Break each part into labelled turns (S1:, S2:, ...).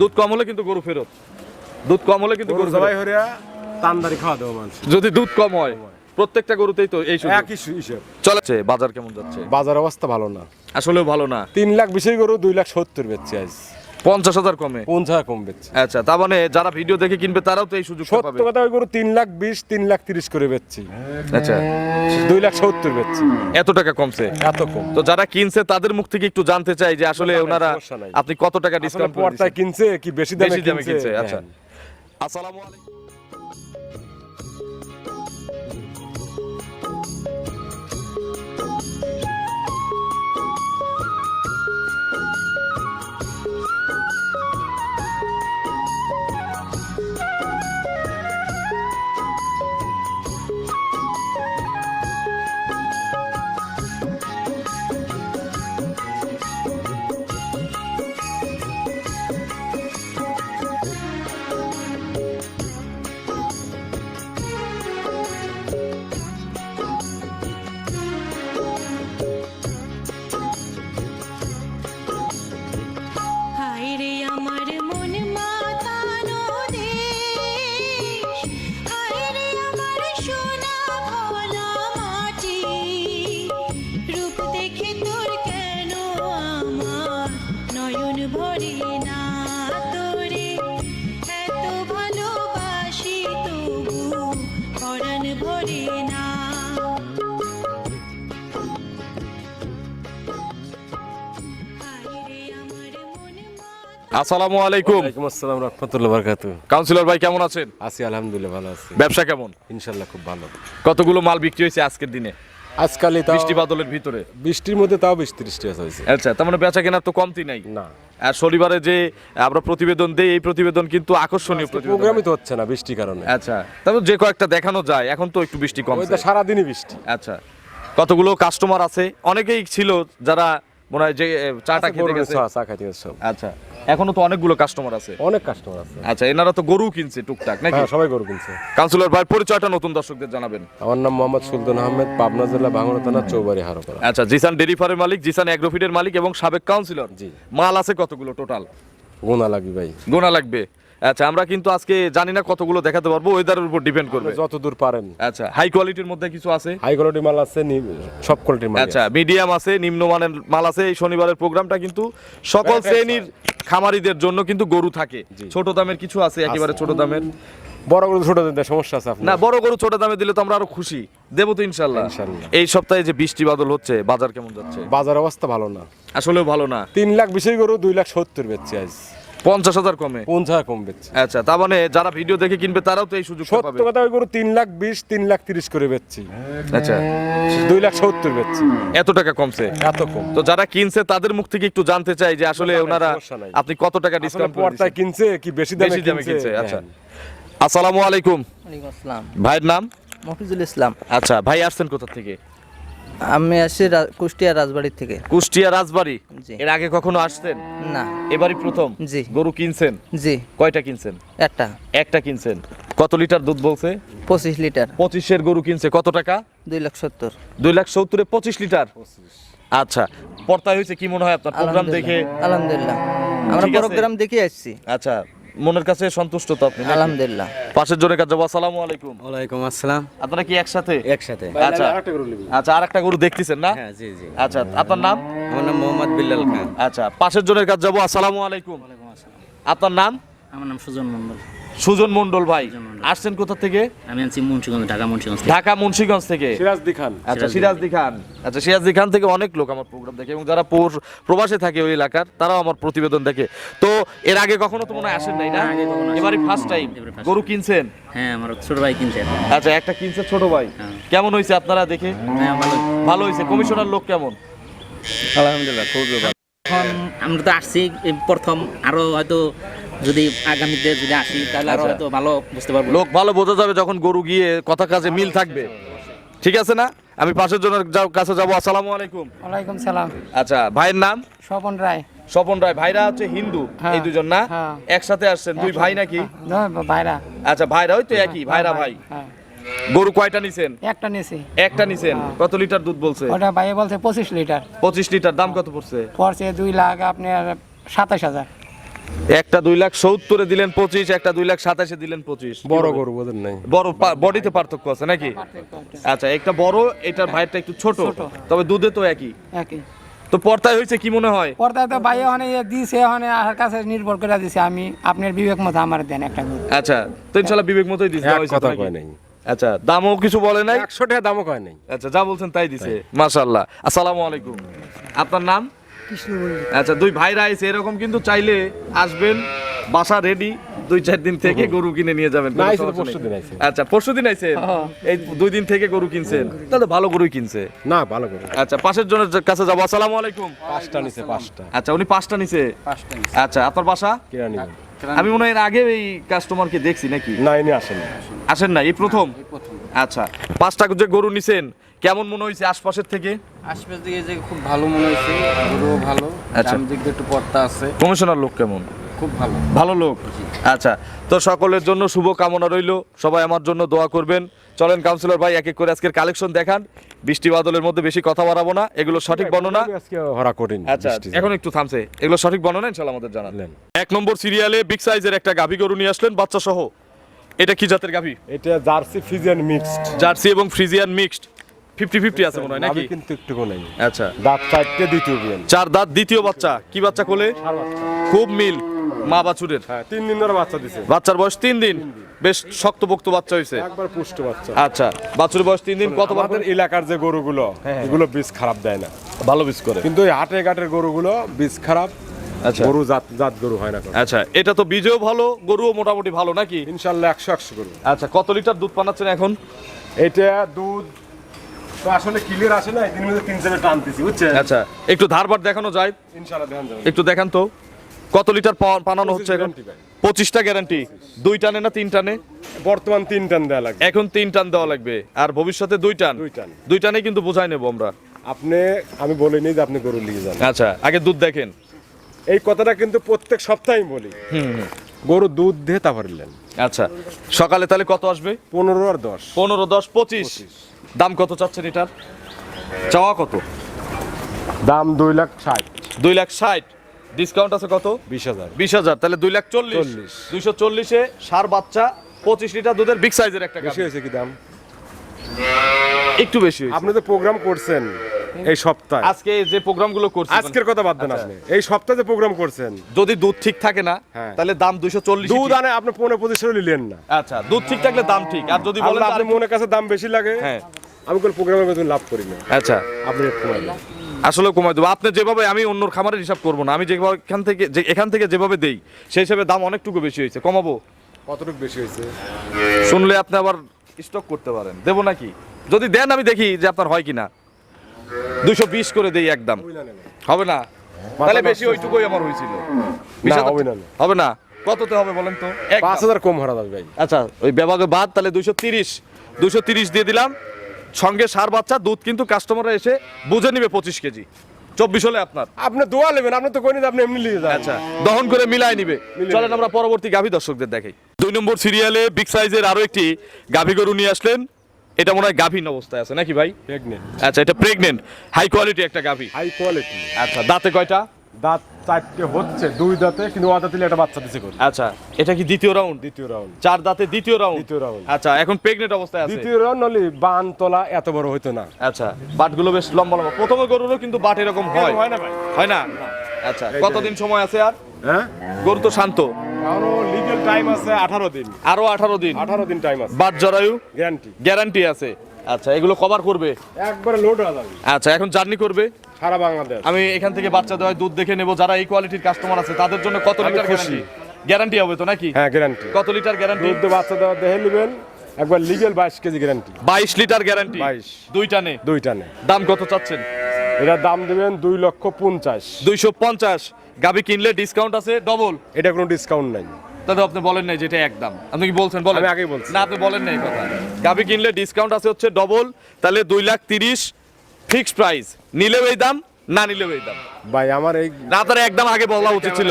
S1: দুধ কম হলে কিন্তু গরু ফেরত। দুধ কম হলে কিন্তু
S2: গরু জবাই হরিয়া তান্দারি খাওয়া দেবো মানুষ
S1: যদি দুধ কম হয় প্রত্যেকটা গরুতেই তো এই
S2: একই হিসাব। হিসেব
S1: চলেছে বাজার কেমন যাচ্ছে?
S2: বাজার অবস্থা ভালো না।
S1: আসলেও ভালো না।
S2: তিন লাখ বিশেষ গরু দুই লাখ সত্তর বেচছে আজ।
S1: পঞ্চাশ হাজার কমে।
S2: পঞ্চাশ কম বেচছে।
S1: আচ্ছা তার মানে যারা ভিডিও দেখে কিনবে তারাও তো এই সুযোগ
S2: সত্য কথা ওই গরু তিন লাখ বিশ তিন লাখ তিরিশ করে বেচছি।
S1: আচ্ছা।
S2: দুই লাখ সত্তর বেচছি।
S1: এত টাকা কমছে?
S2: এত কম।
S1: তো যারা কিনছে তাদের মুখ থেকে একটু জানতে চাই যে আসলে ওনারা আপনি কত টাকা ডিসকাউন্ট
S2: পর্দায় কিনছে কি বেশি দামে
S1: কিনছে?
S2: হ্যাঁ।
S1: আচ্ছা। আসসালামু আলাইকুম। আসসালামু আলাইকুম।
S2: ওয়ালাইকুম আসসালাম রহমতুল্লাহ বারকাতু
S1: কাউন্সিলর ভাই কেমন আছেন?
S2: আছি আলহামদুলিল্লাহ ভালো আছি।
S1: ব্যবসা কেমন?
S2: ইনশাল্লাহ খুব ভালো।
S1: কতগুলো মাল বিক্রি হয়েছে আজকের দিনে?
S2: আজকালই তাও
S1: বৃষ্টি বাদলের ভিতরে।
S2: বৃষ্টির মধ্যে তাও বিশ ত্রিশটি হয়েছে।
S1: আচ্ছা তার মানে বেচা কেনার তো কমতি নাই?
S2: না।
S1: আর শনিবারে যে আমরা প্রতিবেদন দেই এই প্রতিবেদন কিন্তু আকর্ষণীয় প্রতিবেদন।
S2: প্রোগ্রামই তো হচ্ছে না বৃষ্টির কারণে।
S1: আচ্ছা তারপর যে কয়েকটা দেখানো যায় এখন তো একটু বৃষ্টি কম
S2: সারাদিনই বৃষ্টি।
S1: আচ্ছা কতগুলো কাস্টমার আছে? অনেকেই ছিল যারা মনে হয় যে চাটা খেতে গেছে।
S2: চা-
S1: আচ্ছা এখনও তো অনেকগুলো কাস্টমার আছে।
S2: অনেক কাস্টমার আছে।
S1: আচ্ছা এনারা তো গরু কিনছে টুকটাক নাকি?
S2: হ্যাঁ সবাই গরু কিনছে।
S1: কাউন্সিলর ভাই পরিচয়টা নতুন দর্শকদের জানাবেন।
S2: আমার নাম মোহাম্মদ সুলতান আহমেদ পাবনা জেলা ভাঙড়া থানা চৌবাড়ি হারোপাড়া।
S1: আচ্ছা জিসান ডেরি ফার্মের মালিক জিসান অ্যাগ্রোফিডের মালিক এবং সাবেক কাউন্সিলর
S2: জি।
S1: মাল আছে কতগুলো টোটাল
S2: গোনা লাগবে ভাই।
S1: গোনা লাগবে। আচ্ছা আমরা কিন্তু আজকে জানি না কতগুলো দেখাতে পারব ওয়েদারের উপর ডিপেন্ড করবে।
S2: যত দূর পারেন।
S1: আচ্ছা হাই কোয়ালিটির মধ্যে কিছু আছে?
S2: হাই কোয়ালিটি মাল আছে সব কোয়ালিটির মাল
S1: আচ্ছা মিডিয়াম আছে নিম্নমানের মাল আছে এই শনিবারের প্রোগ্রামটা কিন্তু সকল শ্রেণির খামারিদের জন্য কিন্তু গরু থাকে। ছোট দামের কিছু আছে একেবারে ছোট দামের।
S2: বড় গরু ছোট দিন সমস্যা আছে
S1: না বড় গরু ছোট দামে দিলে তো আমরা আরও খুশি। দেবো তো ইনশাল্লাহ
S2: ইনশাল্লাহ।
S1: এই সপ্তাহে যে বৃষ্টি বাদল হচ্ছে বাজার কেমন যাচ্ছে?
S2: বাজার অবস্থা ভালো না।
S1: আসলেও ভালো না।
S2: তিন লাখ বিশেষ গরু দুই লাখ সত্তর বেচছে আজ।
S1: পঞ্চাশ হাজার কমে।
S2: পঞ্চাশ কম বেচছে।
S1: আচ্ছা তার মানে যারা ভিডিও দেখে কিনবে তারাও তো এই সুযোগ
S2: সত্য কথা ওই গরু তিন লাখ বিশ তিন লাখ তিরিশ করে বেচছি।
S1: আচ্ছা।
S2: দুই লাখ সত্তর বেচছি।
S1: এত টাকা কমছে?
S2: এত কম।
S1: তো যারা কিনছে তাদের মুখ থেকে একটু জানতে চাই যে আসলে ওনারা আপনি কত টাকা ডিসকাউন্ট
S2: পর্দায় কিনছে কি বেশি দামে
S1: বেশি দামে কিনছে আচ্ছা।
S2: হ্যাঁ।
S1: আসসালামু আলাইকুম।
S3: ওয়ালাইকুম আসসালাম।
S1: ভাইয়ের নাম?
S3: মফিজুল ইসলাম।
S1: আচ্ছা ভাই আসছেন কোথা থেকে?
S3: আমি আসছি রা- কুষ্টিয়া রাজবাড়ির থেকে।
S1: কুষ্টিয়া রাজবাড়ি?
S3: জি।
S1: এর আগে কখনো আসছেন
S3: না।
S1: এবারই প্রথম?
S3: জি।
S1: গরু কিনছেন?
S3: জি।
S1: কয়টা কিনছেন?
S3: একটা।
S1: একটা কিনছেন। কত লিটার দুধ বলছে?
S3: পঁচিশ লিটার।
S1: পঁচিশের গরু কিনছে কত টাকা?
S3: দুই লাখ সত্তর।
S1: দুই লাখ সত্তরে পঁচিশ লিটার? আচ্ছা। পর্তায় হয়েছে কি মনে হয় আপনার? প্রোগ্রাম দেখে?
S3: আলহামদুলিল্লাহ। আমরা
S1: ঠিক আছে।
S3: প্রোগ্রাম দেখে আসছি।
S1: আচ্ছা। মনের কাছে সন্তুষ্ট তো আপনি
S3: আলহামদুলিল্লাহ।
S1: পাশের জনের কাছে যাব আসসালামু আলাইকুম।
S4: ওয়ালাইকুম আসসালাম।
S1: আপনারা কি একসাথে?
S4: একসাথে।
S1: আচ্ছা। আচ্ছা আরেকটা গরু দেখতেছেন না?
S4: হ্যাঁ জি জি।
S1: আচ্ছা আপনার নাম?
S4: আমার নাম মোহাম্মদ বিল্লাল খান।
S1: আচ্ছা পাশের জনের কাছে যাব আসসালামু আলাইকুম। আপনার নাম?
S5: আমার নাম সুজন মন্ডল
S1: সুজন মন্ডল ভাই আসছেন কোথা থেকে?
S5: আমি আছি মুন্সিগঞ্জ ঢাকা মুন্সিগঞ্জ
S1: ঢাকা মুন্সিগঞ্জ থেকে।
S2: সিরাজদি খান
S1: আচ্ছা সিরাজদি খান আচ্ছা সিরাজদি খান থেকে অনেক লোক আমার প্রোগ্রাম দেখে এবং যারা প্রবাসে থাকে ওই এলাকার তারাও আমার প্রতিবেদন দেখে। তো এর আগে কখনো তো মনে আসেন নাই না?
S5: আগে কখনো আসিনি।
S1: এবারই ফার্স্ট টাইম গরু কিনছেন?
S5: হ্যাঁ আমার ছোট ভাই কিনছে।
S1: আচ্ছা একটা কিনছে ছোট ভাই।
S5: হ্যাঁ।
S1: কেমন হয়েছে আপনারা দেখে?
S5: হ্যাঁ ভালো।
S1: ভালো হয়েছে। কমিশনার লোক কেমন?
S3: আলহামদুলিল্লাহ খুব ভালো।
S5: আমরা তো আসছি প্রথম আরও হয়তো যদি আগামীতে যদি আসি তাহলে আরও
S1: আচ্ছা।
S5: হয়তো ভালো বুঝতে পারব।
S1: লোক ভালো বোঝা যাবে যখন গরু গিয়ে কথা কাজে মিল থাকবে। ঠিক আছে না? আমি পাশের জনের কাছে যাব। আসসালামু আলাইকুম।
S6: ওয়ালাইকুম সালাম।
S1: আচ্ছা ভাইয়ের নাম?
S6: স্বপন রায়।
S1: স্বপন রায় ভাইরা হচ্ছে হিন্দু
S6: হ্যাঁ,
S1: এই দুজন না?
S6: হ্যাঁ।
S1: একসাথে আসছেন দুই ভাই নাকি?
S6: ভাইরা।
S1: আচ্ছা ভাইরা ওই তো একই ভাইরা ভাই।
S6: হ্যাঁ।
S1: গরু কয়টা নিছেন?
S6: একটা নিয়েছি
S1: একটা নিছেন? কত লিটার দুধ বলছে?
S6: ওটা ভাইয়ে বলছে পঁচিশ লিটার।
S1: পঁচিশ লিটার দাম কত পড়ছে?
S6: পড়ছে দুই লাখ আপনার সাতাশ হাজার।
S1: একটা দুই লাখ সত্তরে দিলেন পঁচিশ একটা দুই লাখ সাতাশে দিলেন পঁচিশ।
S2: বড় গরু বোধ নাই।
S1: বড় বডিতে পার্থক্য আছে নাকি? আচ্ছা একটা বড় এটার ভাইয়েরটা একটু ছোট তবে দুধে তো একই।
S6: একই।
S1: তো পর্তায় হয়েছে কি মনে হয়?
S6: পর্দায় তো ভাই ওখানে ইয়ে দিছে ওখানে আর কাছে নির্ভর করে দিছে। আমি আপনার বিবেক মতো আমার দেন একটা
S1: আচ্ছা তো ইনশাল্লাহ বিবেক মতোই দিছে
S2: কথা কয় নাই।
S1: আচ্ছা দামও কিছু বলে নাই?
S2: একশো টাকা দামও কয় নাই।
S1: আচ্ছা যা বলছেন তাই দিছে মাশাআল্লাহ। আসসালামু আলাইকুম। আপনার নাম? আচ্ছা দুই ভাইরা এসে এরকম কিন্তু চাইলে আসবেন বাসা রেডি দুই চার দিন থেকে গরু কিনে নিয়ে যাবেন। আচ্ছা পরশু দিন আইছেন এই দুই দিন থেকে গরু কিনছেন। তাহলে ভালো গরুই কিনছে।
S2: না ভালো করে
S1: আচ্ছা পাশের জনের কাছে যাব। আসসালামু আলাইকুম।
S2: পাঁচটা নিছে পাঁচটা।
S1: আচ্ছা উনি পাঁচটা নিছে? আচ্ছা আপনার বাসা? আমি মনে হয় এর আগে এই কাস্টমারকে দেখছি নাকি?
S2: না ইনি আসেন
S1: আসেন না এই প্রথম। আচ্ছা পাঁচটা যে গরু নিছেন কেমন মনে হয়েছে আশপাশের থেকে?
S4: আশপাশ দিকে যে খুব ভালো মনে হয়েছে গরুও ভালো
S1: আচ্ছা।
S4: দিক দিয়ে একটু পর্তা আছে।
S1: কমিশনার লোক কেমন?
S4: খুব ভালো।
S1: ভালো লোক? আচ্ছা তো সকলের জন্য শুভ কামনা রইল। সবাই আমার জন্য দোয়া করবেন। চলেন কাউন্সিলর ভাই এক এক করে আজকের কালেকশন দেখান। বৃষ্টি বাদলের মধ্যে বেশি কথা বাড়াবো না। এগুলো সঠিক বর্ণনা?
S2: আজকে হরা করিনি
S1: আচ্ছা এখন একটু থামছে। এগুলো সঠিক বর্ণনা ইনশাল্লাহ আমাদের জানালেন এক নম্বর সিরিয়ালে বিগ সাইজের একটা গাভী গরু নিয়ে আসলেন বাচ্চা সহ এটা কি জাতের গাভী?
S2: এটা জার্সি ফ্রিজিয়ান মিক্সড।
S1: জার্সি এবং ফ্রিজিয়ান মিক্সড। ফিফটি ফিফটি আছে মনে হয় নাকি?
S2: কিন্তু একটুকু নাই।
S1: আচ্ছা।
S2: দাঁত চারটে দ্বিতীয়
S1: চার দাঁত দ্বিতীয় বাচ্চা। কি বাচ্চা কোলে? খুব মিল মা বাছুরের।
S2: হ্যাঁ তিন দিন ধরে বাচ্চা দিছে।
S1: বাচ্চার বয়স তিন দিন? বেশ শক্তপোক্ত বাচ্চা হয়েছে
S2: একবার পুষ্ট বাচ্চা।
S1: আচ্ছা বাছুরের বয়স তিন দিন কত
S2: আমাদের এলাকার যে গরুগুলো এগুলো বীজ খারাপ দেয় না।
S1: ভালো বিস করে।
S2: কিন্তু ওই হাটে ঘাটের গরুগুলো বীজ খারাপ
S1: আচ্ছা।
S2: গরু জাত জাত গরু হয় না
S1: আচ্ছা এটা তো বীজেও ভালো গরুও মোটামুটি ভালো নাকি?
S2: ইনশাল্লাহ একশো একশো গরু।
S1: আচ্ছা কত লিটার দুধ পানাচ্ছেন এখন?
S2: এটা দুধ তো আসলে ক্লিয়ার আসে না মধ্যে তিন চারে টানতেছি বুঝছেন?
S1: আচ্ছা একটু ধারবার দেখানো যায়। একটু দেখান তো কত লিটার পানানো হচ্ছে এখন? পঁচিশটা গ্যারান্টি। দুই টানে না তিন টানে?
S2: বর্তমান তিন টান দেওয়া লাগবে।
S1: এখন তিন টান দেওয়া লাগবে। আর ভবিষ্যতে দুই টান?
S2: দুই টান।
S1: দুই টানে কিন্তু বোঝাই নেব আমরা।
S2: আপনি আমি বলিনি যে আপনি গরু নিয়ে যান
S1: আচ্ছা আগে দুধ দেখেন।
S2: এই কথাটা কিন্তু প্রত্যেক সপ্তাহে বলি। গরু দুধ দিয়ে তা ভরিলেন
S1: আচ্ছা সকালে তাহলে কত আসবে?
S2: পনেরো আর দশ।
S1: পনেরো দশ পঁচিশ। দাম কত চাচ্ছেন এটার? চাওয়া কত?
S2: দাম দুই লাখ ষাট।
S1: দুই লাখ ষাট। ডিসকাউন্ট আছে কত?
S2: বিশ হাজার।
S1: বিশ হাজার। তাহলে দুই লাখ চল্লিশ। দুইশো চল্লিশে সার বাচ্চা পঁচিশ লিটার দুধের বিগ সাইজের একটা
S2: বেশি হয়েছে কি দাম?
S1: একটু বেশি
S2: আপনি তো প্রোগ্রাম করছেন। এই সপ্তাহে।
S1: আজকে যে প্রোগ্রামগুলো করছি
S2: আজকের কথা বাদ দেন আপনি। এই সপ্তাহে যে প্রোগ্রাম করছেন।
S1: যদি দুধ ঠিক থাকে না
S2: হ্যাঁ।
S1: তাহলে দাম দুইশো চল্লিশ
S2: দুধ আনে আপনি পনেরো পঁচিশশো নিলেন না।
S1: আচ্ছা দুধ ঠিক থাকলে দাম ঠিক। আর যদি বলেন
S2: আপনি মনের কাছে দাম বেশি লাগে
S1: হ্যাঁ।
S2: আমি কোনো প্রোগ্রামের মধ্যে লাভ করি না।
S1: আচ্ছা।
S2: আপনি।
S1: আসলে কমাই দেবো। আপনি যেভাবে আমি অন্য খামারের হিসাব করব না। আমি যেভাবে এখান থেকে যে এখান থেকে যেভাবে দেই সেই হিসাবে দাম অনেকটুকু বেশি হয়েছে। কমাবো?
S2: কতটুকু বেশি হয়েছে?
S1: শুনলে আপনি আবার স্টক করতে পারেন। দেবো নাকি? যদি দেন আমি দেখি যে আপনার হয় কিনা। দুইশো বিশ করে দেই একদম হবে না? তাহলে বেশি ওইটুকুই আমার হয়েছিল
S2: হবে না।
S1: হবে না? কততে হবে বলেন তো?
S2: পাঁচ হাজার কম হারা যাবে ভাই।
S1: আচ্ছা ওই বিভাগে বাদ তাহলে দুইশো তিরিশ। দুইশো তিরিশ দিয়ে দিলাম। সঙ্গে সার বাচ্চা দুধ কিন্তু কাস্টমাররা এসে বুঝে নিবে পঁচিশ কেজি। চব্বিশ হলে আপনার।
S2: আপনি দোয়া নেবেন আপনি তো কইনি আপনি এমনি নিয়ে যান।
S1: আচ্ছা দহন করে মিলাই নিবে। চলেন আমরা পরবর্তী গাভী দর্শকদের দেখাই। দুই নম্বর সিরিয়ালে বিগ সাইজের আরও একটি গাভী গরু নিয়ে আসলেন। এটা মনে হয় গাভীন অবস্থায় আছে নাকি ভাই?
S2: প্রেগনেন্ট
S1: আচ্ছা এটা প্রেগনেন্ট হাই কোয়ালিটি একটা গাভী।
S2: হাই কোয়ালিটি
S1: আচ্ছা দাঁতে কয়টা?
S2: দাঁত চারটে হচ্ছে দুই দাঁতে কিন্তু ও দাঁতে একটা বাচ্চা দিছে করে
S1: আচ্ছা এটা কি দ্বিতীয় রাউন্ড
S2: দ্বিতীয় রাউন্ড
S1: চার দাঁতে দ্বিতীয় রাউন্ড
S2: দ্বিতীয় রাউন্ড
S1: আচ্ছা এখন প্রেগনেন্ট অবস্থায় আছে।
S2: দ্বিতীয় রাউন্ড নলি বান তোলা এত বড় হইতো না।
S1: আচ্ছা বাটগুলো বেশ লম্বা লম্বা। প্রথমে গরুরও কিন্তু বাট এরকম হয়।
S2: হয় না ভাই।
S1: হয় না? আচ্ছা কতদিন সময় আছে আর?
S2: হ্যাঁ?
S1: গরু তো শান্ত।
S2: কারণ লিগেল টাইম আছে আঠারো দিন।
S1: আরও আঠারো দিন।
S2: আঠারো দিন টাইম আছে।
S1: জরায়ু?
S2: গ্যারান্টি
S1: গ্যারান্টি আছে। আচ্ছা এগুলো কভার করবে?
S2: একবারে লোড হয়ে যাবে।
S1: আচ্ছা এখন জার্নি করবে?
S2: সারা বাংলাদেশ।
S1: আমি এখান থেকে বাচ্চা দেওয়ায় দুধ দেখে নেব। যারা এই কোয়ালিটির কাস্টমার আছে তাদের জন্য কত লিটার
S2: খুশি।
S1: গ্যারান্টি হবে তো নাকি?
S2: হ্যাঁ গ্যারান্টি
S1: কত লিটার গ্যারান্টি
S2: দুধ বাচ্চা দেওয়া দেখে নেবেন। একবার লিগেল বাইশ কেজি গ্যারান্টি
S1: বাইশ লিটার গ্যারান্টি
S2: 22
S1: দুইটা নে
S2: দুইটা নেই
S1: দাম কত চাচ্ছেন?
S2: এটার দাম দেবেন দুই লক্ষ পঞ্চাশ।
S1: দুইশো পঞ্চাশ। গাবি কিনলে ডিসকাউন্ট আছে ডবল
S2: এটা কোনো ডিসকাউন্ট নাই।
S1: তাহলে আপনি বলেন নাই যেটা একদম আপনি কি বলছেন? বলেন।
S2: আমি আগেই বলছি।
S1: না আপনি বলেন নাই কথা। গাবি কিনলে ডিসকাউন্ট আছে হচ্ছে ডবল তাহলে দুই লাখ তিরিশ ফিক্সড প্রাইস নিলেও এই দাম না নিলেও এই দাম।
S2: ভাই আমার এই
S1: না তার একদম আগে বলা উচিত ছিল।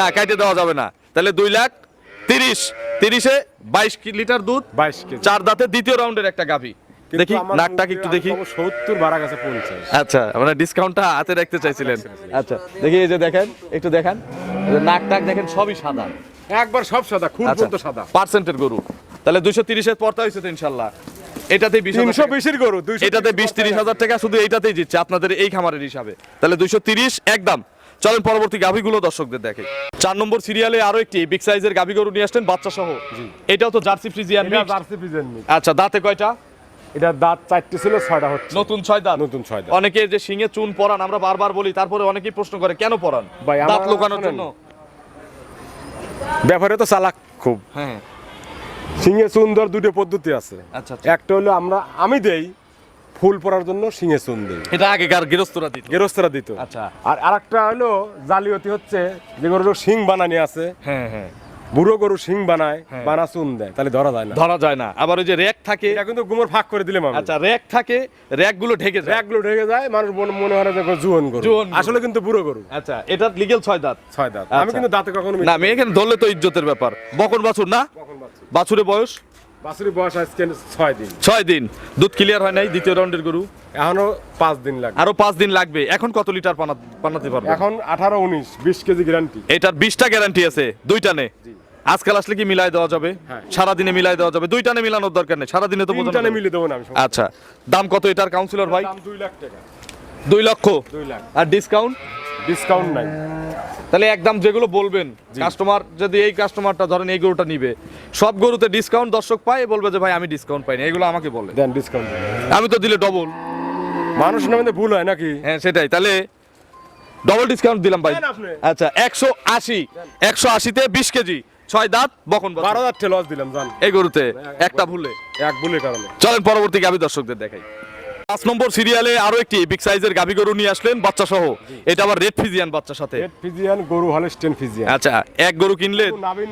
S1: না কাইটে দেওয়া যাবে না। তাহলে দুই লাখ তিরিশ। তিরিশে বাইশ লিটার দুধ?
S2: বাইশ
S1: চার দাঁতে দ্বিতীয় রাউন্ডের একটা গাভি দেখি নাকটাকে একটু দেখি।
S2: সত্তর বাড়া গেছে পঞ্চাশ।
S1: আচ্ছা ডিসকাউন্টটা হাতে রাখতে চাইছিলেন। আচ্ছা দেখি এই যে দেখেন একটু দেখান। নাক টাক দেখেন সবই সাদা।
S2: একবার সব সাদা খুব
S1: আচ্ছা
S2: পর্যন্ত সাদা।
S1: পার্সেন্টের গরু। তাহলে দুইশো তিরিশের পর্তা হয়েছে তো ইনশাল্লাহ। এটাতে
S2: তিনশো বিশের গরু
S1: এটাতে বিশ তিরিশ হাজার টাকা শুধু এইটাতেই দিচ্ছে আপনাদের এই খামারের হিসাবে। তাহলে দুইশো তিরিশ একদম। চলেন পরবর্তী গাভিগুলো দর্শকদের দেখে। চার নম্বর সিরিয়ালে আরও একটি বিগ সাইজের গাভি গরু নিয়ে আসলেন বাচ্চা সহ এটাও তো জার্সি ফ্রিজিয়ান।
S2: Jersey mix.
S1: আচ্ছা দাঁতে কয়টা?
S2: এটা দাঁত চারটে ছিল ছয়টা হচ্ছে।
S1: নতুন ছয় দাঁত?
S2: নতুন ছয় দাঁত।
S1: অনেকে যে শিঙে চুন পরান আমরা বারবার বলি তারপরে অনেকেই প্রশ্ন করে কেন পরান?
S2: ভাই,
S1: দাঁত লোকানোর জন্য?
S2: ব্যাপারে তো চালাক খুব।
S1: হ্যাঁ
S2: চুন সুন্দর দুটো পদ্ধতি আছে।
S1: আচ্ছা আচ্ছা।
S2: একটা হলো আমরা আমি দেই ফুল পরার জন্য সিংহে চুন দেই।
S1: এটা আগেকার গৃহস্থরা দিত।
S2: গেরস্তরা দিত।
S1: আচ্ছা।
S2: আর আরেকটা হলো জালিয়াতি হচ্ছে যে গরুর শিং বানানি আছে।
S1: হ্যাঁ হ্যাঁ।
S2: বুড়ো গরু শিং বানায়
S1: হ্যাঁ।
S2: বানা চুন দেয় তাহলে ধরা যায় না।
S1: ধরা যায় না। আবার ওই যে র্যাক থাকে
S2: এটা কিন্তু গুমর ফাঁক করে দিলাম আমি।
S1: আচ্ছা র্যাক থাকে র্যাকগুলো ঢেকে যায়।
S2: ব্যাগগুলো ঢেকে যায় মানুষ মনে- হয় যে জুয়ন গরু। আসলে কিন্তু বুড়ো গরু।
S1: আচ্ছা এটা লিগেল ছয় দাঁত।
S2: ছয় দাঁত। আমি
S1: আচ্ছা।
S2: কিন্তু দাঁতে কখনো
S1: না আমি এখানে ধরলে তো ইজ্জতের ব্যাপার। বকন বাছুর না? বাছুরের বয়স?
S2: বাছুরি বয়স আজকে ছয় দিন।
S1: ছয় দিন। দুধ ক্লিয়ার হয় নাই দ্বিতীয় রাউন্ডের গরু?
S2: এখনও পাঁচ দিন লাগবে।
S1: আরও পাঁচ দিন লাগবে। এখন কত লিটার বানাতে পারবে?
S2: এখন আঠারো উনিশ বিশ কেজি গ্যারান্টি
S1: এটার বিশটা গ্যারান্টি আছে দুইটা নে। আজকাল আসলে কি মিলাই দেওয়া যাবে?
S2: হ্যাঁ।
S1: সারাদিনে মিলাই দেওয়া যাবে। দুইটানে মিলানোর দরকার নেই সারাদিনে তো যাবে।
S2: মিলে দেবো না আমি
S1: আচ্ছা দাম কত এটার কাউন্সিলর ভাই?
S2: দাম দুই লাখ টাকা।
S1: দুই লক্ষ?
S2: দুই লাখ।
S1: আর ডিসকাউন্ট
S2: ডিসকাউন্ট নাই।
S1: তাহলে একদম যেগুলো বলবেন কাস্টমার যদি এই কাস্টমারটা ধরেন এই গরুটা নিবে সব গরুতে ডিসকাউন্ট দর্শক পায় বলবে যে ভাই আমি ডিসকাউন্ট পাইনি এগুলো আমাকে বলে।
S2: দেন ডিসকাউন্ট
S1: আমি তো দিলে ডবল
S2: মানুষ নামে ভুল হয় নাকি?
S1: হ্যাঁ সেটাই। তাহলে ডবল ডিসকাউন্ট দিলাম ভাই। আচ্ছা একশো আশি। একশো আশিতে বিশ কেজি। ছয় দাঁত বকন
S2: বারো হাজার লস দিলাম জান।
S1: এই গরুতে একটা ভুলে।
S2: এক ভুলের কারণে
S1: চলেন পরবর্তী গাভী দর্শকদের দেখাই। পাঁচ নম্বর সিরিয়ালে আরও একটি বিগ সাইজের গাভী গরু নিয়ে আসলেন বাচ্চা সহ এটা আবার রেড ফিজিয়ান সাথে।
S2: রেড ফিজিয়ান গরু হলস্টেন ফিজিয়ান
S1: আচ্ছা এক গরু কিনলে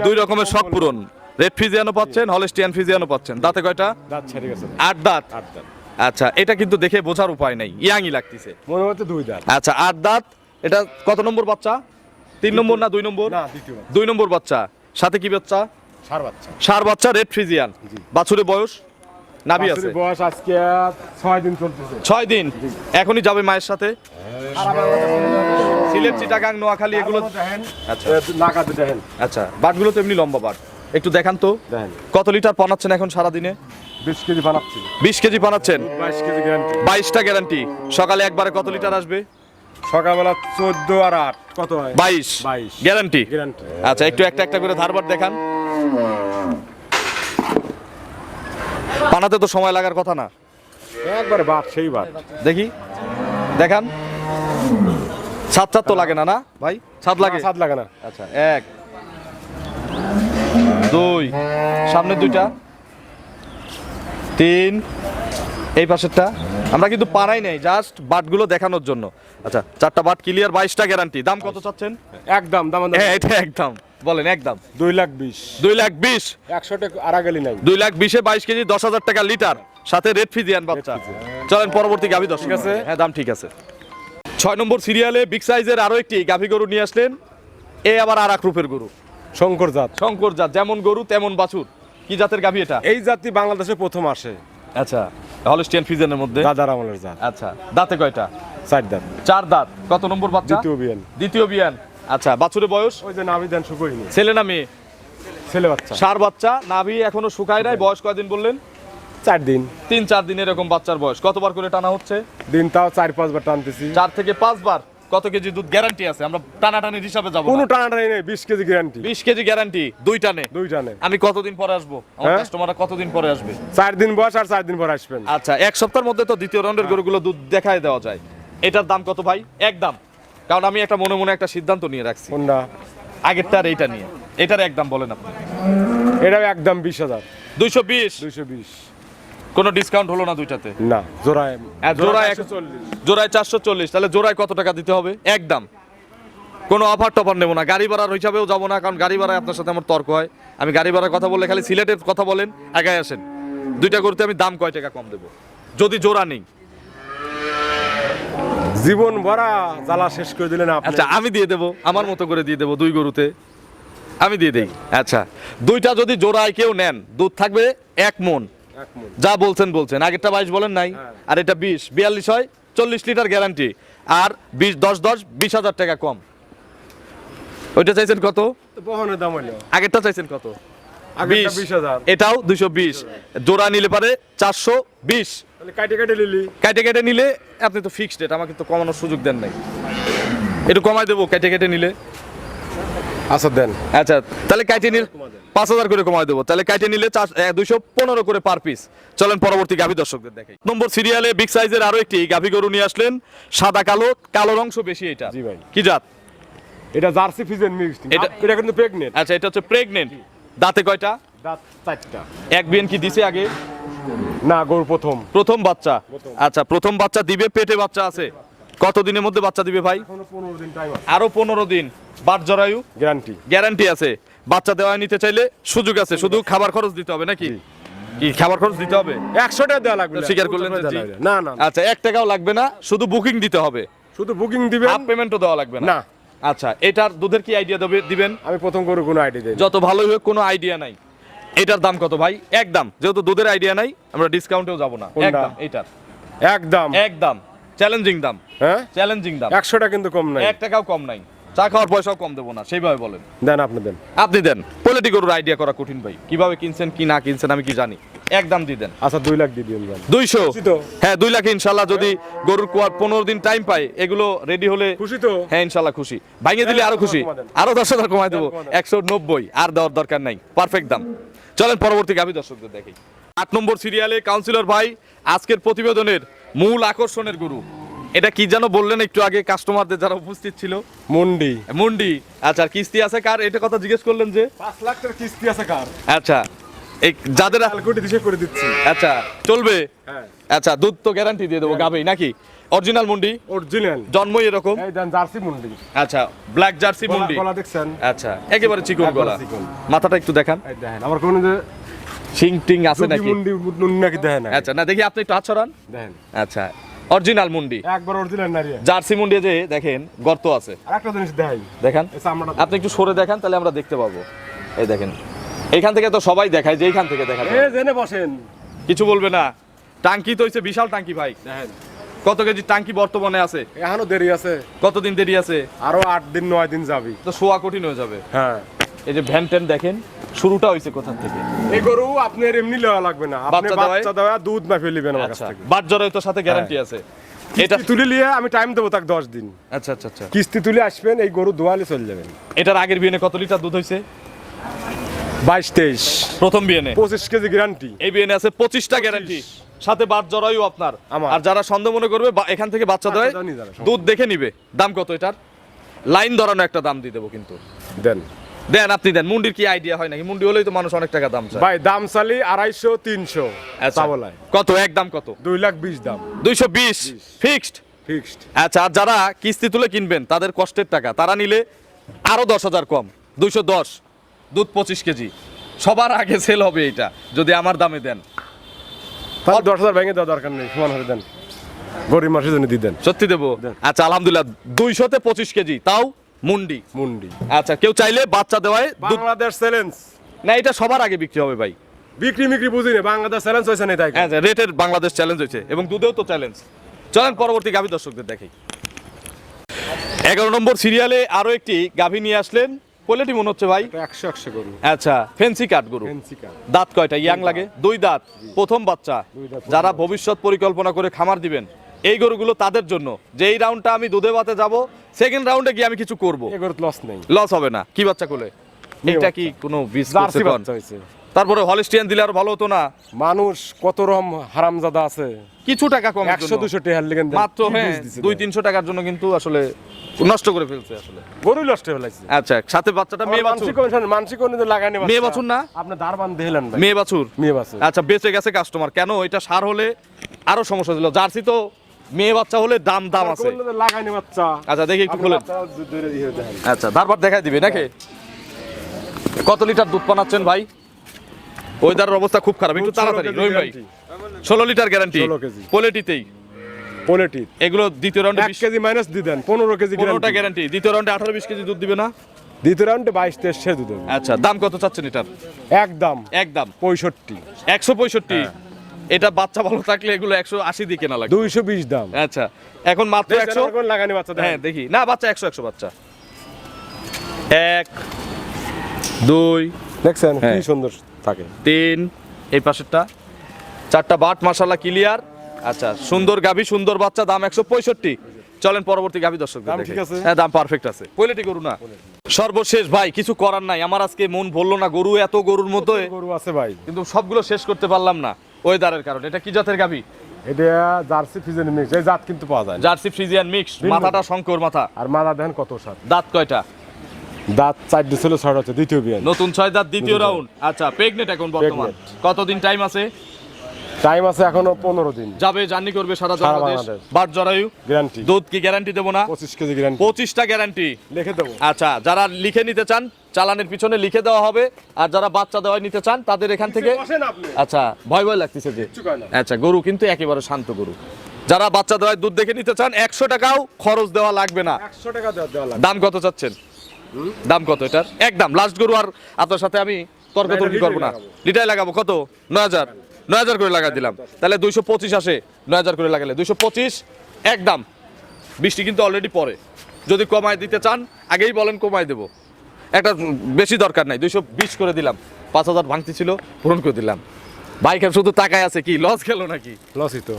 S1: দুই রকমের
S2: কম
S1: পূরণ। রেড ফিজিয়ানও পাচ্ছেন হলস্টিয়ান ফিজিয়ানও পাচ্ছেন। দাঁতে কয়টা?
S2: দাঁত ছেড়ে গেছে।
S1: আট দাঁত।
S2: আট দাঁত।
S1: আচ্ছা এটা কিন্তু দেখে বোঝার উপায় নেই। ইয়াংই লাগতেছে।
S2: মনে হচ্ছে দুই দাঁত।
S1: আচ্ছা আট দাঁত। এটা কত নম্বর বাচ্চা? তিন নম্বর না দুই নম্বর?
S2: না
S1: দুই নম্বর বাচ্চা। সাথে কি বাচ্চা?
S2: সার বাচ্চা।
S1: সার বাচ্চা রেড ফ্রিজিয়ান। বাছুরের বয়স? নাভি আছে।
S2: বয়স আজকে ছয় দিন চলতেছে।
S1: ছয় দিন? এখনই যাবে মায়ের সাথে? সিলেট চিটাগাং নোয়াখালী এগুলো আচ্ছা।
S2: নাকাতে দেখেন।
S1: আচ্ছা বাটগুলো তো এমনি লম্বা বাট একটু দেখান তো। কত লিটার পানাচ্ছেন এখন সারা দিনে
S2: বিশ কেজি বানাচ্ছি।
S1: বিশ কেজি পানাচ্ছেন
S2: বাইশ কেজি গ্যারান্টি
S1: বাইশটা গ্যারান্টি সকালে একবারে কত লিটার আসবে?
S2: সকালবেলা চোদ্দ আর আট। কত হয়?
S1: বাইশ।
S2: 22
S1: গ্যারান্টি।
S2: গ্যারান্টি।
S1: আচ্ছা একটু একটা একটা করে ধারবার দেখান। পানাতে তো সময় লাগার কথা না।
S2: একবারে বাট সেই বাট
S1: দেখি। দেখান। সাত সাত তো লাগে না না? ভাই সাত লাগে?
S2: স্বাদ লাগে না।
S1: আচ্ছা এক দুই সামনের দুইটা তিন এই পাশেরটা। আমরা কিন্তু পারাই নাই জাস্ট বাটগুলো দেখানোর জন্য। আচ্ছা চারটা বাট ক্লিয়ার বাইশটা গ্যারান্টি দাম কত চাচ্ছেন?
S2: একদম দাম
S1: হ্যাঁ এটা একদম। বলেন একদম।
S2: দুই লাখ বিশ।
S1: দুই লাখ বিশ?
S2: একশো টাকা আড়াগালি নাই।
S1: দুই লাখ বিশে বাইশ কেজি দশ হাজার টাকা লিটার। সাথে রেড ফিজিয়ান বাচ্চা। চলেন পরবর্তী গাভি দশ
S2: ঠিক আছে।
S1: হ্যাঁ দাম ঠিক আছে। ছয় নম্বর সিরিয়ালে বিগ সাইজের আরও একটি গাভি গরু নিয়ে আসলেন। এ আবার আর এক রূপের গরু।
S2: শঙ্কর জাত।
S1: শঙ্কর জাত যেমন গরু তেমন বাছুর। কি জাতের গাভি এটা?
S2: এই জাতি বাংলাদেশে প্রথম আসে।
S1: আচ্ছা হলস্টিয়ান ফিজেনের মধ্যে?
S2: দাদার আমলের জাত
S1: আচ্ছা দাঁতে কয়টা?
S2: চার দাঁত।
S1: চার দাঁত। কত নম্বর বাচ্চা?
S2: দ্বিতীয় বিয়ান।
S1: দ্বিতীয় বিয়ান। আচ্ছা বাছুরের বয়স?
S2: ওই যে নাভি দেন শুকোয়নি
S1: ছেলে না মেয়ে?
S2: ছেলে বাচ্চা।
S1: সার বাচ্চা। নাভি এখনও শুকায় নাই। বয়স কয়দিন বললেন?
S2: চার দিন।
S1: তিন চার দিন এরকম বাচ্চার বয়স। কতবার করে টানা হচ্ছে?
S2: দিন তাও চার পাঁচবার টানতেছি।
S1: চার থেকে পাঁচবার? কত কেজি দুধ গ্যারান্টি আছে? আমরা টানাটানির হিসাবে যাব
S2: কোনো টানাটানি নেই বিশ কেজি গ্যারান্টি
S1: বিশ কেজি গ্যারান্টি দুই টানে।
S2: দুই টানে।
S1: আমি কতদিন পরে আসব? আমার
S2: হ্যাঁ?
S1: কাস্টমাররা কতদিন পরে আসবে?
S2: চার দিন বয়স আর চার দিন পরে আসবেন।
S1: আচ্ছা এক সপ্তাহের মধ্যে তো দ্বিতীয় রাউন্ডের গরুগুলো দুধ দেখায় দেওয়া যায়। এটার দাম কত ভাই? এক দাম। কারণ আমি একটা মনে মনে একটা সিদ্ধান্ত নিয়ে রাখছি।
S2: কোনটা?
S1: আগেরটা আর এইটা নিয়ে। এটার একদম বলেন আপনি।
S2: এটাও একদম বিশ হাজার।
S1: দুইশো বিশ।
S2: দুইশো বিশ।
S1: কোনো ডিসকাউন্ট হলো না দুইটাতে?
S2: না জোড়ায়
S1: জোড়ায়
S2: একশো
S1: জোড়ায় চারশো চল্লিশ তাহলে জোড়ায় কত টাকা দিতে হবে? একদম। কোনো অফার টফার নেব না। গাড়ি ভাড়ার হিসাবেও যাব না কারণ গাড়ি ভাড়ায় আপনার সাথে আমার তর্ক হয়। আমি গাড়ি ভাড়ার কথা বললে খালি সিলেটের কথা বলেন একাই আসেন। দুইটা করতে আমি দাম কয় টাকা কম দেবো? যদি জোড়া নেই।
S2: জীবন ভরা জ্বালা শেষ করে দিলেন আপনি।
S1: আচ্ছা আমি দিয়ে দেবো। আমার মতো করে দিয়ে দেবো দুই গরুতে। আমি দিয়ে দেই। আচ্ছা দুইটা যদি জোড়ায় কেউ নেন দুধ থাকবে এক মন। যা বলছেন বলছেন। আগেরটা বাইশ বলেন নাই। আর এটা বিশ। বিয়াল্লিশ হয় চল্লিশ লিটার গ্যারান্টি। আর বিশ দশ দশ বিশ হাজার টাকা কম। ওইটা চাইছেন কত?
S2: বহনের দাম হইল।
S1: আগেরটা চাইছেন কত? 20
S2: 20,000
S1: এটাও দুইশো বিশ। জোড়া নিলে পারে চারশো বিশ।
S2: তাহলে কাটে
S1: নিলে। আপনি তো ফিক্সড রেট আমাকে তো কমানোর সুযোগ দেন নাই। একটু কমাই দেবো কেটে কেটে নিলে।
S2: আচ্ছা দেন।
S1: আচ্ছা তাহলে কাইটে নিলে পাঁচ হাজার করে কমাই দেবো। তাহলে কাইটে নিলে চার দুইশো পনেরো করে পার পিস চলেন পরবর্তী গাভী দর্শকদের দেখাই। নম্বর সিরিয়ালে বিগ সাইজের আরও একটি গাভী গরু নিয়ে আসলেন। সাদা কালো কালোর অংশ বেশি এটা।
S2: জি ভাই।
S1: কি জাত?
S2: এটা জার্সি ফিজেন মিক্সড
S1: এটা-
S2: এটা কিন্তু প্রেগনেন্ট
S1: আচ্ছা এটা হচ্ছে প্রেগনেন্ট দাঁতে কয়টা?
S2: দাঁত চারটা।
S1: এক বিএন কি দিছে আগে?
S2: না গরু প্রথম।
S1: প্রথম বাচ্চা? আচ্ছা প্রথম বাচ্চা দিবে পেটে বাচ্চা আছে। কত দিনের মধ্যে বাচ্চা দিবে ভাই?
S2: আরও পনেরো দিন।
S1: বাট জরায়ু?
S2: গ্যারান্টি
S1: গ্যারান্টি আছে। বাচ্চা দেওয়া নিতে চাইলে সুযোগ আছে শুধু খাবার খরচ দিতে হবে নাকি? কি খাবার খরচ দিতে হবে?
S2: একশো টাকা দেওয়া লাগবে
S1: স্বীকার করলেন
S2: না। না না।
S1: আচ্ছা এক টাকাও লাগবে না শুধু বুকিং দিতে হবে।
S2: শুধু বুকিং দিবেন?
S1: হাফ পেমেন্টও দেওয়া লাগবে না। আচ্ছা এটার দুধের কি আইডিয়া দেবে দিবেন?
S2: আমি প্রথম গরু কোনো আইডিয়া দিই
S1: যত ভালোই হোক কোনো আইডিয়া নাই। এটার দাম কত ভাই? একদম যেহেতু দুধের আইডিয়া নাই আমরা ডিসকাউন্টেও যাব না? একদম এটার।
S2: একদম
S1: একদম চ্যালেঞ্জিং দাম।
S2: হ্যাঁ?
S1: চ্যালেঞ্জিং দাম।
S2: একশোটা কিন্তু কম নাই।
S1: এক টাকাও কম নাই। চা খাওয়ার পয়সাও কম দেবো না সেইভাবে বলেন।
S2: দেন আপনি দেন।
S1: আপনি দেন। পোলিটি গরুর আইডিয়া করা কঠিন ভাই। কীভাবে কিনছেন কি না কিনছেন আমি কি জানি। একদম দিয়ে দেন।
S2: আচ্ছা দুই লাখ দিয়ে দিন
S1: দুইশো? হ্যাঁ দুই লাখ ইনশাল্লাহ যদি গরুর কুয়ার পনেরো দিন টাইম পাই এগুলো রেডি হলে
S2: খুশি তো?
S1: হ্যাঁ ইনশাল্লাহ খুশি। ভাঙিয়ে দিলে আরও খুশি। আরও দশ হাজার কমাই দেবো। একশো নব্বই আর দেওয়ার দরকার নাই। পারফেক্ট দাম। চলেন পরবর্তী গাভী দর্শকদের দেখি আট নম্বর সিরিয়ালে কাউন্সিলর ভাই আজকের প্রতিবেদনের মূল আকর্ষণের গুরু। এটা কি যেন বললেন একটু আগে কাস্টমারদের যারা উপস্থিত ছিল?
S2: মন্ডি।
S1: মুন্ডি। আচ্ছা আর কিস্তি আছে কার? এটা কথা জিজ্ঞেস করলেন যে?
S2: পাঁচ লাখ টাকা কিস্তি আছে কার?
S1: আচ্ছা এই যাদের
S2: ক্যালকুলেট দিশে করে দিচ্ছি।
S1: আচ্ছা চলবে?
S2: হ্যাঁ।
S1: আচ্ছা দুধ তো গ্যারান্টি দিয়ে দেবো গাবেই নাকি? অরিজিনাল মুন্ডি?
S2: অরিজিনাল
S1: জন্মই এরকম?
S2: এই দেন জার্সি মন্ডি।
S1: আচ্ছা ব্ল্যাক জার্সি মুন্ডি।
S2: গলা দেখছেন?
S1: আচ্ছা একেবারে চিকন গলা। মাথাটা একটু দেখান।
S2: দেখেন আমার কোনো যে
S1: শিং টিং আছে নাকি?
S2: মুন্ডি নুন নাকি দেখেন
S1: আচ্ছা না দেখি আপনি একটু হাত ছড়ান
S2: দেখেন
S1: আচ্ছা অরিজিনাল মুন্ডি।
S2: একবার অরিজিনাল নারী।
S1: জার্সি মুন্ডি যে দেখেন গর্ত আছে।
S2: আর একটা জিনিস দেখাই।
S1: দেখান।
S2: এই
S1: আপনি একটু সরে দেখেন তাহলে আমরা দেখতে পাবো। এই দেখেন। এইখান থেকে তো সবাই দেখায় যে এইখান থেকে দেখা যায়।
S2: এ জেনে বসেন।
S1: কিছু বলবে না। টাঙ্কি তো হচ্ছে বিশাল টাঙ্কি ভাই।
S2: দেখেন।
S1: কত কেজি টাঙ্কি বর্তমানে আছে?
S2: এখনও দেরি আছে।
S1: কতদিন দেরি আছে?
S2: আরও আট দিন নয় দিন যাবি।
S1: তো শোয়া কঠিন হয়ে যাবে।
S2: হ্যাঁ।
S1: এই যে ভ্যান ট্যান দেখেন। শুরুটা হয়েছে কোথা থেকে?
S2: এই গরু আপনার এমনি লেওয়া লাগবে না। আপনি
S1: বাচ্চা
S2: দেওয়া দুধ না ফেলিবেন আমার কাছ
S1: আচ্ছা।
S2: থেকে।
S1: বাট তো সাথে গ্যারান্টি আছে। এটা
S2: তুলে নিয়ে আমি টাইম দেবো তাকে দশ দিন।
S1: আচ্ছা আচ্ছা আচ্ছা।
S2: কিস্তি তুলে আসবেন এই গরু দোয়ালে চলে যাবেন।
S1: এটার আগের বিয়েনে কত লিটার দুধ হয়েছে
S2: বাইশ তেইশ।
S1: প্রথম বিয়েনে
S2: পঁচিশ কেজি গ্যারান্টি
S1: এই বিয়েনে আছে পঁচিশটা গ্যারান্টি সাথে বাট জরায়ু আপনার। আর যারা সন্দেহ মনে করবে এখান থেকে বাচ্চা দেয় দুধ দেখে নিবে। দাম কত এটার? লাইন ধরানো একটা দাম দিয়ে দেবো কিন্তু।
S2: দেন।
S1: দেন আপনি দেন মুন্ডির কি আইডিয়া হয় নাকি? মুন্ডি হলেই তো মানুষ অনেক টাকা দাম চায়।
S2: ভাই দাম চালি আড়াইশো তিনশো
S1: আচ্ছা
S2: চাবলায়।
S1: কত? একদম কত?
S2: দুই লাখ বিশ দাম।
S1: দুইশো বিশ? ফিক্সড
S2: ফিক্সড
S1: আচ্ছা আর যারা কিস্তি তুলে কিনবেন তাদের কষ্টের টাকা তারা নিলে আরও দশ হাজার কম। দুইশো দশ দুধ পঁচিশ কেজি। সবার আগে সেল হবে এটা যদি আমার দামে দেন।
S2: তাহলে দশ হাজার ভেঙে দেওয়া দরকার নেই সমান হয়ে দেন। গরিব মানুষের জন্য দিয়ে দেন।
S1: সত্যি দেবো? আচ্ছা আলহামদুলিল্লাহ দুইশোতে পঁচিশ কেজি তাও মুন্ডি।
S2: মুন্ডি।
S1: আচ্ছা কেউ চাইলে বাচ্চা দেওয়ায়
S2: বাংলাদেশ চ্যালেঞ্জ।
S1: না এটা সবার আগে বিক্রি হবে ভাই।
S2: বিক্রি মিক্রি বুঝি না বাংলাদেশ চ্যালেঞ্জ হয়েছে না তাই
S1: হ্যাঁ রেটের বাংলাদেশ চ্যালেঞ্জ হয়েছে এবং দুধেও তো চ্যালেঞ্জ। চলেন পরবর্তী গাভী দর্শকদের দেখি এগারো নম্বর সিরিয়ালে আরও একটি গাভী নিয়ে আসলেন। কোয়ালিটি মনে হচ্ছে ভাই?
S2: একশো একশো গরু।
S1: আচ্ছা ফেন্সি কাঠ গরু। দাঁত কয়টা? ইয়াং লাগে? দুই দাঁত। প্রথম বাচ্চা। যারা ভবিষ্যৎ পরিকল্পনা করে খামার দিবেন এই গরুগুলো তাদের জন্য। যে এই রাউন্ডটা আমি দুধে বাতে যাব সেকেন্ড রাউন্ডে গিয়ে আমি কিছু করব।
S2: গরু লস নেই।
S1: লস হবে না। কি বাচ্চা কোলে? এটা কি কোনো
S2: জার্সি বাচ্চা
S1: তারপরে হলিস্টিয়ান দিলে আর ভালো হতো না।
S2: মানুষ কত রকম হারামজাদা আছে।
S1: কিছু টাকা কম
S2: একশো দুশো টেহার লিগেন
S1: মাত্র হ্যাঁ দুই তিনশো টাকার জন্য কিন্তু আসলে নষ্ট করে ফেলছে আসলে।
S2: গরুই নষ্ট হয়ে লাগছে
S1: আচ্ছা সাথে বাচ্চাটা মেয়ে বাছুর।
S2: মানসিক অনুযায়ী লাগানি
S1: মেয়ে বাছুর না?
S2: আপনি দাঁড় বান দিলেন ভাই।
S1: মেয়ে বাছুর?
S2: মেয়ে বাছুর।
S1: আচ্ছা বেঁচে গেছে কাস্টমার কেন? এটা সার হলে আরও সমস্যা ছিল। জার্সি তো মেয়ে বাচ্চা হলে দাম দাম আছে।
S2: বাচ্চা।
S1: আচ্ছা দেখি একটু
S2: দেখেন
S1: আচ্ছা তারপর দেখাই দিবে নাকি? কত লিটার দুধ বানাচ্ছেন ভাই? ওয়েদারের অবস্থা খুব খারাপ একটু তাড়াতাড়ি রহিম ভাই। ষোলো লিটার গ্যারান্টি পোলেটিতেই।
S2: পোলেটি।
S1: এগুলো দ্বিতীয় রাউন্ডে
S2: এক কেজি মাইনাস দিয়ে দেন পনেরো কেজি
S1: পনেরোটা
S2: গ্যারান্টি
S1: গ্যারান্টি দ্বিতীয় রাউন্ডে আঠারো বিশ কেজি দুধ দিবে না?
S2: দ্বিতীয় রাউন্ডে বাইশ তেইশ সে দুধ
S1: আচ্ছা দাম কত চাচ্ছেন এটার?
S2: এক একদম।
S1: একদম।
S2: পঁয়ষট্টি।
S1: একশো পঁয়ষট্টি। এটা বাচ্চা ভালো থাকলে এগুলো একশো আশি দিয়ে কেনা লাগবে।
S2: দুইশো বিশ দাম।
S1: আচ্ছা এখন মাত্র একশো
S2: লাগানি বাচ্চা
S1: হ্যাঁ দেখি। না বাচ্চা একশো একশো বাচ্চা। এক দুই
S2: দেখছেন কি
S1: হ্যাঁ।
S2: সুন্দর থাকে।
S1: তিন এই পাশেরটা। চারটা বাট মাসালা ক্লিয়ার। আচ্ছা সুন্দর গাভী সুন্দর বাচ্চা দাম একশো পঁয়ষট্টি। চলেন পরবর্তী গাভী দর্শক
S2: দাম ঠিক আছে?
S1: হ্যাঁ দাম পারফেক্ট আছে। কোয়ালিটি গরু না। সর্বশেষ ভাই কিছু করার নাই। আমার আজকে মন বলল না গরু এত গরুর মতো।
S2: গরু আছে ভাই।
S1: কিন্তু সবগুলো শেষ করতে পারলাম না। ওয়েদারের কারণে। এটা কি জাতের গাভী?
S2: এটা জার্সি ফিজেন মিক্স এই জাত কিন্তু পাওয়া যায়
S1: জার্সি ফ্রিজিয়ান মিক্স মাথাটা শঙ্কর মাথা।
S2: আর মাদা দেখেন কত সার।
S1: দাঁত কয়টা?
S2: দাঁত চারটে ছিল ছয়টা হচ্ছে দ্বিতীয় বিয়ান
S1: নতুন ছয় দাঁত দ্বিতীয় রাউন্ড আচ্ছা প্রেগনেট এখন বর্তমান। কতদিন টাইম আছে?
S2: টাইম আছে এখনও পনেরো দিন।
S1: যাবে জার্নি করবে সারা বাংলাদেশ। বাট জরায়ু
S2: গ্যারান্টি
S1: দুধ কি গ্যারান্টি দেবো না?
S2: পঁচিশ কেজি গ্যারান্টি
S1: পঁচিশটা গ্যারান্টি
S2: লিখে দেবো।
S1: আচ্ছা যারা লিখে নিতে চান চালানের পিছনে লিখে দেওয়া হবে। আর যারা বাচ্চা দেওয়া নিতে চান তাদের এখান থেকে আচ্ছা ভয় ভয় লাগতেছে যে। আচ্ছা গরু কিন্তু একেবারে শান্ত গরু। যারা বাচ্চা দেওয়ায় দুধ দেখে নিতে চান একশো টাকাও খরচ দেওয়া লাগবে না।
S2: একশো টাকা
S1: দাম কত চাচ্ছেন? দাম কত এটার? একদম লাস্ট গরু আর আপনার সাথে আমি তর্কতর্কি
S2: এটা
S1: করব না। লিটাই লাগাবো। কত? নয় হাজার। নয় হাজার করে লাগা দিলাম। তাহলে দুইশো পঁচিশ আসে। নয় হাজার করে লাগালে দুইশো পঁচিশ একদম বৃষ্টি কিন্তু অলরেডি পরে যদি কমায় দিতে চান আগেই বলেন কমায় দেবো। একটা বেশি দরকার নাই দুইশো বিশ করে দিলাম পাঁচ হাজার ভাঙতি ছিল পূরণ করে দিলাম। বাইক শুধু টাকায় আছে কি? লস গেল নাকি?
S2: লসই তো।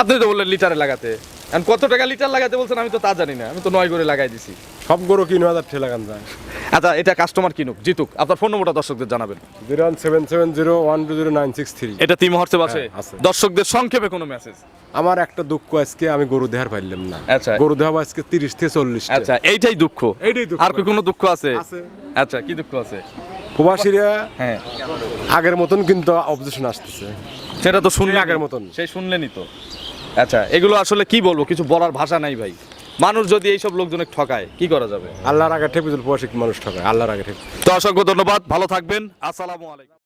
S1: আপনি তো বললেন লিটারে লাগাতে। এখন কত টাকা লিটার লাগাতে বলছেন আমি তো তা জানি না আমি তো নয় করে লাগাই দিছি।
S2: সব গরু কিনো হাজার ঠেলা লাগান যায়।
S1: আচ্ছা এটা কাস্টমার কিনুক জিতুক। আপনার ফোন নম্বরটা দর্শকদের জানাবেন।
S2: Zero one seven seven zero one two zero nine six three.
S1: এটা তিন মুহূর্তে আছে
S2: আছে।
S1: দর্শকদের সংক্ষেপে কোনো মেসেজ
S2: আমার একটা দুঃখ আজকে আমি গরু দেহার পাইলাম না।
S1: আচ্ছা।
S2: গরু দেহাবো আজকে তিরিশ থেকে চল্লিশ
S1: আচ্ছা এইটাই দুঃখ।
S2: এইটাই দুঃখ।
S1: আর কি কোনো দুঃখ আছে?
S2: আছে।
S1: আচ্ছা কি দুঃখ আছে?
S2: প্রবাসীরা
S1: হ্যাঁ।
S2: আগের মতন কিন্তু অবজেকশন আসতেছে।
S1: সেটা তো শুনলে
S2: আগের মতন।
S1: সেই শুনলেনই তো। আচ্ছা এগুলো আসলে কি বলব? কিছু বলার ভাষা নাই ভাই। মানুষ যদি এইসব লোকজনের ঠকায় কি করা যাবে?
S2: আল্লাহর আগে ঠেকুজুল প্রবাসী মানুষ ঠকায় আল্লাহর আগে ঠেক
S1: তো অসংখ্য ধন্যবাদ ভালো থাকবেন আসসালামু আলাইকুম।